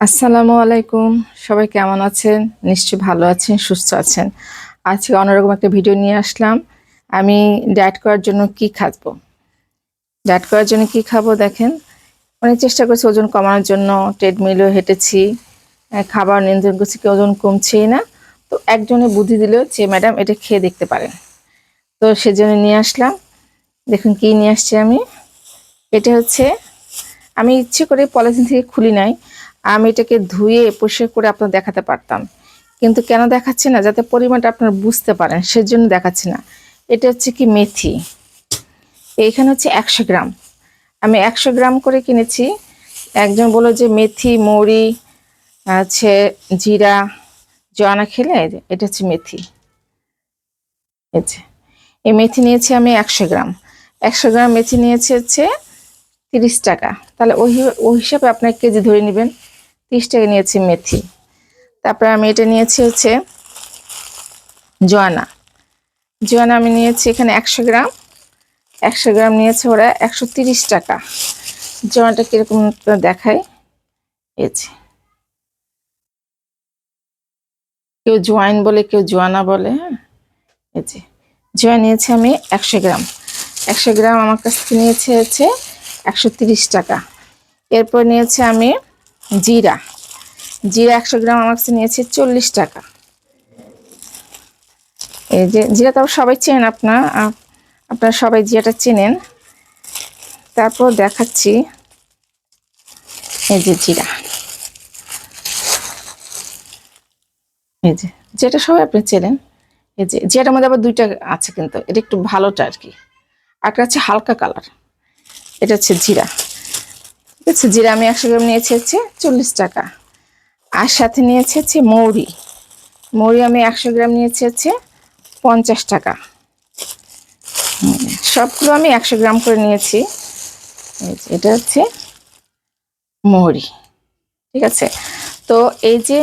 আসসালামু আলাইকুম। সবাই কেমন আছেন? নিশ্চয়ই ভালো আছেন, সুস্থ আছেন। আজকে অন্যরকম একটা ভিডিও নিয়ে আসলাম। আমি ডায়েট করার জন্য কি খাব? ডায়েট করার জন্য কি খাব দেখেন? অনেক চেষ্টা করছি ওজন কমানোর জন্য। ট্রেডমিলও হেঁটেছি। খাবার নিয়ন্ত্রণ করছি কি ওজন কমছেই না। তো একজনে বুদ্ধি দিল যে, ম্যাডাম, এটা খেয়ে দেখতে পারেন। তো সেজন্য নিয়ে আসলাম। দেখুন কি নিয়ে আসছি আমি। এটা হচ্ছে, আমি ইচ্ছে করে পলিথিন থেকে খুলি নাই। আমি এটাকে ধুয়ে পরিষ্কার করে আপনার দেখাতে পারতাম। কিন্তু কেন দেখাচ্ছি না? যাতে পরিমাণটা আপনারা বুঝতে পারেন, সেজন্য দেখাচ্ছি না। এটা হচ্ছে কি মেথি? এইখানে হচ্ছে একশো গ্রাম। আমি একশো গ্রাম করে কিনেছি। একজন বলল যে মেথি, মৌরি, আছে জিরা, জোয়ানা খেলে এটা হচ্ছে মেথি। এই মেথি নিয়েছি আমি একশো গ্রাম। একশো গ্রাম মেথি নিয়েছি হচ্ছে তিরিশ টাকা। তাহলে ওই ওই হিসাবে আপনার কেজি ধরে নেবেন। তিরিশ টাকা নিয়েছি মেথি। তারপরে আমি এটা নিয়েছি হচ্ছে জোয়ানা। জোয়ানা আমি নিয়েছি এখানে একশো গ্রাম। একশো গ্রাম নিয়েছে ওরা একশো তিরিশ টাকা। জোয়ানাটা কীরকম দেখায় যে। কেউ জোয়াইন বলে, কেউ জোয়ানা বলে হ্যাঁ? এই জোয়া নিয়েছি আমি একশো গ্রাম। একশো গ্রাম আমার কাছ থেকে নিয়েছে হচ্ছে একশো টাকা। এরপর নিয়েছে আমি জিরা। জিরা একশো গ্রাম আমার কাছে নিয়েছে চল্লিশ টাকা। এই যে জিরা তো সবাই চেনেন আপনার আপ- আপনারা সবাই জিরাটা চেনেন। তারপর দেখাচ্ছি এই যে জিরা। এই যে যেটা সবাই আপনি চেনেন। এই যে যেটার মধ্যে আবার দুইটা আছে কিন্তু, এটা একটু ভালোটা আর কি। একটা হচ্ছে হালকা কালার। এটা হচ্ছে জিরা। ঠিক জিরা আমি একশো গ্রাম নিয়েছি হচ্ছে চল্লিশ টাকা। আর সাথে নিয়েছি হচ্ছে মৌরি। মৌরি আমি একশো গ্রাম নিয়েছি হচ্ছে পঞ্চাশ টাকা। সবগুলো আমি একশো গ্রাম করে নিয়েছি। এটা হচ্ছে মৌরি। ঠিক আছে? তো এই যে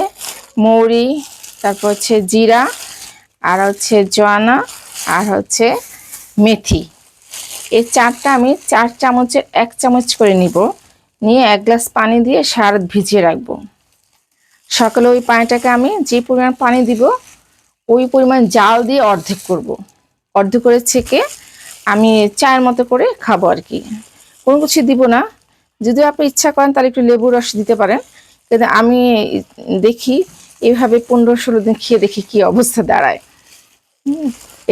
মৌরি, তারপর হচ্ছে জিরা, আর হচ্ছে জোয়ানা, আর হচ্ছে মেথি। এই চারটা আমি চার চামচের এক চামচ করে নিব। নিয়ে এক গ্লাস পানি দিয়ে সারা ভিজিয়ে রাখব। সকালে ওই পানিটাকে আমি যে পরিমাণ পানি দিব, ওই পরিমাণ জাল দিয়ে অর্ধেক করব। অর্ধেক করে ছেঁকে আমি চায়ের মতো করে খাব আর কি। কোনো কিছু দিব না। যদি আপনি ইচ্ছা করেন তাহলে একটু লেবু রস দিতে পারেন, কিন্তু আমি দেখি এইভাবে পনেরো ষোলো দিন খেয়ে দেখি কি অবস্থা দাঁড়ায়।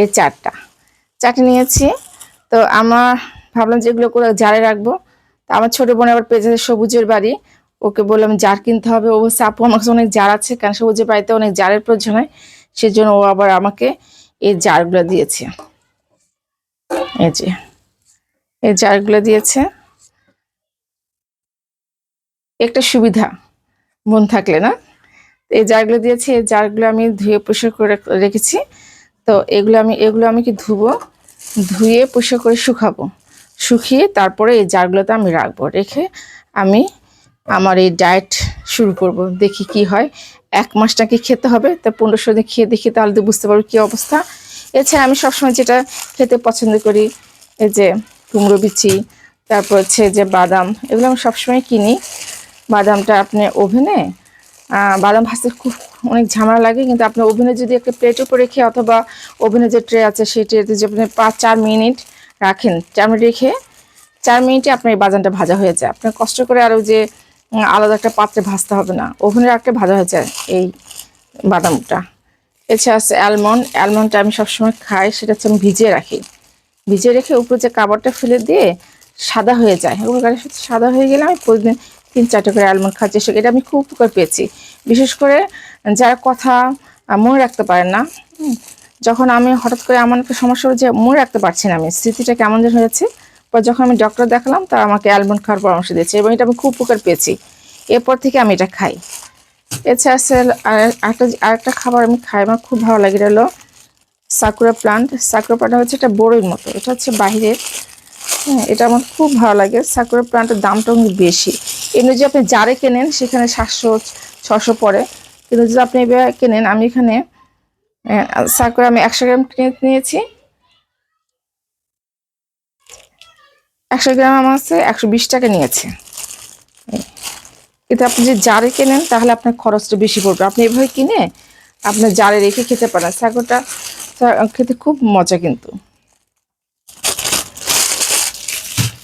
এই চারটা। চারটে নিয়েছি। তো আমার ভাবলাম যে এগুলো করে জারে রাখব। তো আমার ছোট বোন আবার পেঁচে সবুজের বাড়ি। ওকে বললাম, জার কিনতে হবে। ও বলছে, আপু, আমার অনেক জার আছে। কারণ সবুজের বাড়িতে অনেক জারের প্রয়োজন হয়, সেজন্য ও আবার আমাকে এই জারগুলো দিয়েছে। এই যে, এই জারগুলো দিয়েছে। একটা সুবিধা, মন থাকলে না? এই জারগুলো দিয়েছে, এই জারগুলো আমি ধুয়ে পরিষ্কার করে রেখেছি। তো এগুলো আমি এগুলো আমি কি ধুবো? ধুয়ে পরিষ্কার করে শুকাবো। শুকিয়ে তারপরে এই জারগুলোতে আমি রাখব। রেখে আমি আমার এই ডায়েট শুরু করব। দেখি কি হয়। এক মাস নাকি খেতে হবে। তা পনেরোশো দিন খেয়ে দেখি তাহলে তো বুঝতে পারব কী অবস্থা। এছাড়া আমি সবসময় যেটা খেতে পছন্দ করি, এই যে কুমড়ো বিচি, তারপর হচ্ছে যে বাদাম, এগুলো আমি সবসময় কিনি। বাদামটা আপনি ওভেনে বাদাম ভাজতে খুব অনেক ঝামেলা লাগে, কিন্তু আপনি ওভেনে যদি একটা প্লেট উপরে রেখে অথবা ওভেনে যে ট্রে আছে সেই ট্রেতে যে আপনি পাঁচ চার মিনিট রাখেন। চার মিনিট রেখে চার মিনিটে আপনার এই বাদামটা ভাজা হয়ে যায়। আপনার কষ্ট করে আরও যে আলাদা একটা পাত্রে ভাজতে হবে না। ওভেনে রাখলে ভাজা হয়ে যায় এই বাদামটা। এছাড়া আছে অ্যালমন্ড। অ্যালমন্ডটা আমি সবসময় খাই, সেটা হচ্ছে আমি ভিজিয়ে রাখি। ভিজিয়ে রেখে উপরে যে কাবারটা ফেলে দিয়ে সাদা হয়ে যায়। উপকারের সাথে সাদা হয়ে গেলে আমি প্রতিদিন তিন চারটে করে অ্যালমন্ড চেষ্টা করি। এটা আমি খুব উপকার পেয়েছি। বিশেষ করে যারা কথা মনে রাখতে পারেন না যখন আমি হঠাৎ করে এমন একটা সমস্যা হলো যে মনে রাখতে পারছি না আমি, স্মৃতিটা কেমন যেন হয়েছে। পর যখন আমি ডক্টর দেখালাম, তারা আমাকে অ্যালমন্ড খাওয়ার পরামর্শ দিয়েছে এবং এটা আমি খুব উপকার পেয়েছি। এরপর থেকে আমি এটা খাই। এছাড়া আর একটা, আরেকটা খাবার আমি খাই, আমার খুব ভালো লাগে, এটা হলো সাকুরা প্লান্ট সাকুরা প্লান্ট হচ্ছে একটা বড়ইর মতো, এটা হচ্ছে বাহিরের। হ্যাঁ এটা আমার খুব ভালো লাগে। সাকুরা প্লান্টের দামটা অনেক বেশি। এমনি যদি আপনি জারে কেনেন, সেখানে সাতশো, ছশো পড়ে। কিন্তু যদি আপনি এবার কেনেন, আমি এখানে সাকুরা আমি একশো গ্রাম নিয়েছি। একশো গ্রাম আমার কাছে একশো বিশ টাকা নিয়েছে। এটা আপনি যদি জারে কেনেন, তাহলে আপনার খরচটা বেশি পড়বে। আপনি এভাবে কিনে আপনার জারে রেখে খেতে পারেন। সাগরটা খেতে খুব মজা কিন্তু।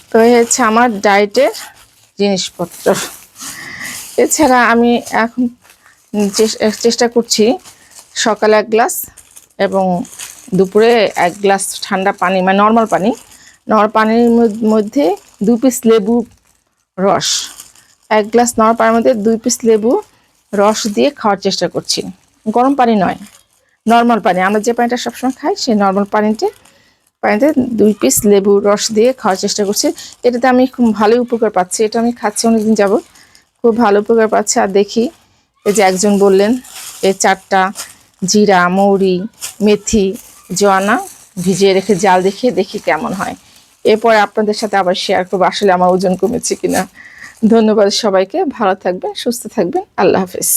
তো এই হচ্ছে আমার ডায়েটের জিনিসপত্র। এছাড়া আমি এখন চেষ্টা করছি সকালে এক গ্লাস এবং দুপুরে এক গ্লাস ঠান্ডা পানি মানে নর্মাল পানি। নর্মাল পানির মধ্যে দু পিস লেবু রস। এক গ্লাস নর্মাল পানির মধ্যে দুই পিস লেবু রস দিয়ে খাওয়ার চেষ্টা করছি। গরম পানি নয় নর্মাল পানি। আমরা যে পানিটা সবসময় খাই, সেই নর্মাল পানিতে পানিতে দুই পিস লেবু রস দিয়ে খাওয়ার চেষ্টা করছি। এটাতে আমি খুব ভালোই উপকার পাচ্ছি। এটা আমি খাচ্ছি, অনেকদিন যাব খুব ভালো উপকার পাচ্ছি। আর দেখি, এই যে একজন বললেন এই চারটা জিরা, মৌরি, মেথি, জোয়ানা ভিজিয়ে রেখে জাল দেখিয়ে দেখি কেমন হয়। এরপরে আপনাদের সাথে আবার শেয়ার করব আসলে আমার ওজন কমেছে কিনা। ধন্যবাদ সবাইকে, ভালো থাকবেন, সুস্থ থাকবেন, আল্লাহ হাফিজ।